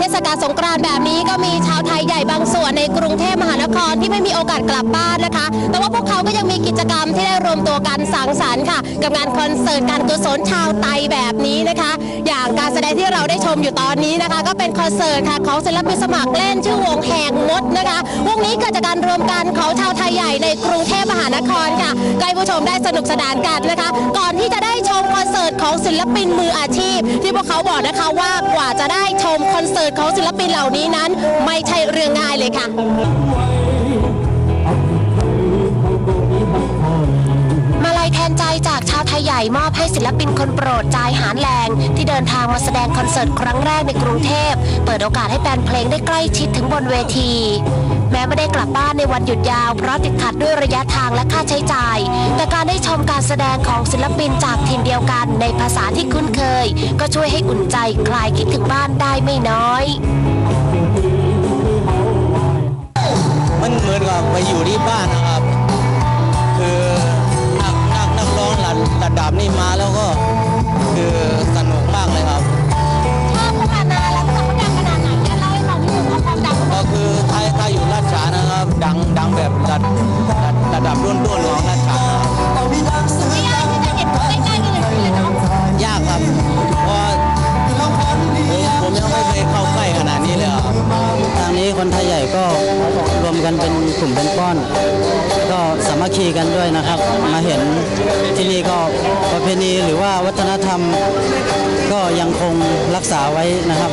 เทศกาลสงกรานต์แบบนี้ก็มีชาวไทยใหญ่บางส่วนในกรุงเทพมหานครที่ไม่มีโอกาสกลับบ้านนะคะ แต่ว่าพวกเขาก็ยังมีกิจกรรมที่ได้รวมตัวกันสังสรรค์ค่ะ กับงานคอนเสิร์ตการกุศลชาวไทยแบบนี้นะคะ อย่างการแสดงที่เราได้ชมอยู่ตอนนี้นะคะ ก็เป็นคอนเสิร์ตค่ะของศิลปินสมัครเล่นชื่อวงแหงมดนะคะวงนี้เกิดจากการรวมกันของชาวไทยใหญ่ในกรุงเทพมหานครค่ะใกล้ผู้ชมได้สนุกสนานกันนะคะ ก่อนที่จะได้ชมคอน ของศิลปินมืออาชีพ ที่พวกเขาบอกนะคะว่ากว่าจะได้ชมคอนเสิร์ตของศิลปินเหล่านี้นั้น ไม่ใช่เรื่องง่ายเลยค่ะมาลัยแทนใจจากชาวไทยใหญ่มอบให้ศิลปินคนโปรดจายหานแรงที่เดินทางมาแสดงคอนเสิร์ตครั้งแรกในกรุงเทพ เปิดโอกาสให้แฟนเพลงได้ใกล้ชิดถึงบนเวที แม้ไม่ได้กลับบ้านในวันหยุดยาว เพราะติดขัดด้วยระยะทางและค่าใช้จ่าย แต่การได้ชมการแสดงของศิลปินจากถิ่นเดียวกันในภาษาที่คุ้นเคย ก็ช่วยให้อุ่นใจคลายคิดถึงบ้านได้ไม่น้อยมันเหมือนกับไปอยู่ที่บ้านนะครับ คือนักนักนักร้องระระดับนี้มาแล้วก็ แบบระระระดับรุ่นรุ่นๆของราชฉานะครับไม่ยากที่จะเห็นใกล้ๆกันเลยเนาะยากครับเพราะผมผมยังไม่เคยเข้าใกล้ขนาดนี้เลยครับทางนี้คนไทยใหญ่ก็รวมกันเป็นกลุ่มเป็นก้อน ก็สามัคคีกันด้วยนะครับ มาเห็นที่นี่ก็ประเพณีหรือว่าวัฒนธรรมก็ยังคงรักษาไว้นะครับ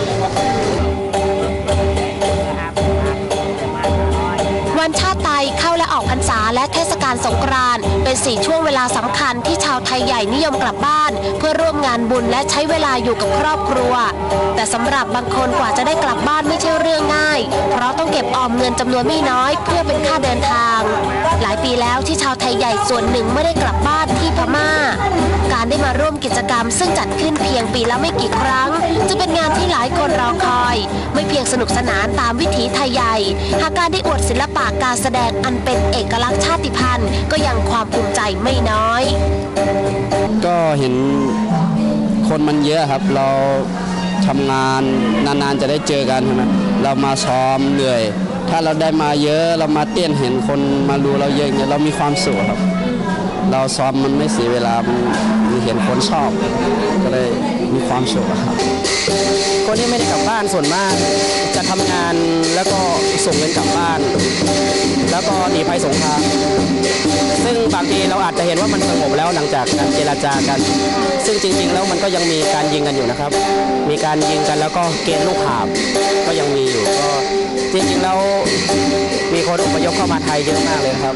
วันชาติไทยเข้าและออกพรรษาและเทศกาลสงกรานต์เป็นสี่ช่วงเวลาสำคัญที่ชาวไทยใหญ่นิยมกลับบ้าน เพื่อร่วม งานบุญและใช้เวลาอยู่กับครอบครัว แต่สำหรับบางคนกว่าจะได้กลับบ้านไม่ใช่เรื่องง่าย เพราะต้องเก็บออมเงินจำนวนไม่น้อย เพื่อเป็นค่าเดินทาง หลายปีแล้วที่ชาวไทยใหญ่ส่วนหนึ่งไม่ได้กลับบ้านที่พม่า การได้มาร่วมกิจกรรม ซึ่งจัดขึ้นเพียงปีละไม่กี่ครั้ง จะเป็นงานที่หลายคนรอคอย ไม่เพียงสนุกสนานตามวิถีไทยใหญ่หากการได้อวดศิลปะการแสดงอันเป็นเอกลักษณ์ชาติพันธุ์ ก็ยังความภูมิใจไม่น้อย ก็เห็น คนมันเยอะครับ เราทำงานนานๆจะได้เจอกันใช่ไหมเรามาซ้อมเหนื่อย ถ้าเราได้มาเยอะเรามาเต้นเห็นคนมาดูเราเยอะเนี่ยเรามีความสุขครับ เราซ้อมมันไม่เสียเวลามันมันเห็นคนชอบก็เลย มีความสุขครับ คนที่ไม่ได้กลับบ้านส่วนมาก จะทำงานแล้วก็ส่งเงินกลับบ้าน แล้วก็หนีภัยสงครามซึ่งบางทีเราอาจจะเห็นว่ามันสงบแล้วหลังจากการเจรจากัน ซึ่งจริง ๆ แล้วมันก็ยังมีการยิงกันอยู่นะครับ มีการยิงกันแล้วก็เกณฑ์ลูกหาบก็ยังมีอยู่ก็จริงๆแล้วมีคนอพยพเข้ามาไทยเยอะมากเลยครับ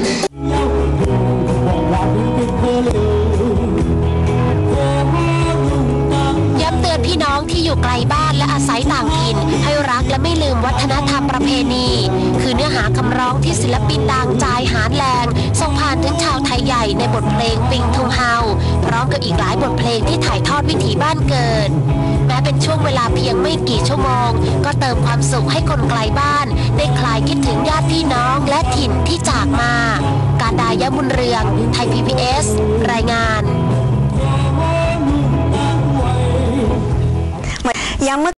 พี่น้องที่อยู่ไกลบ้านและอาศัยต่างถิ่นให้รักและไม่ลืมวัฒนธรรมประเพณี คือเนื้อหาคำร้องที่ศิลปินดังจายหานแรงส่งผ่านถึงชาวไทยใหญ่ในบทเพลงปิงทุงเฮาพร้อมกับอีกหลายบทเพลงที่ถ่ายทอดวิถีบ้านเกิด แม้เป็นช่วงเวลาเพียงไม่กี่ชั่วโมง ก็เติมความสุขให้คนไกลบ้าน ได้คลายคิดถึงญาติพี่น้องและถิ่นที่จากมา การดายะบุญเรือง ไทย PBS รายงาน ยังเมื่อ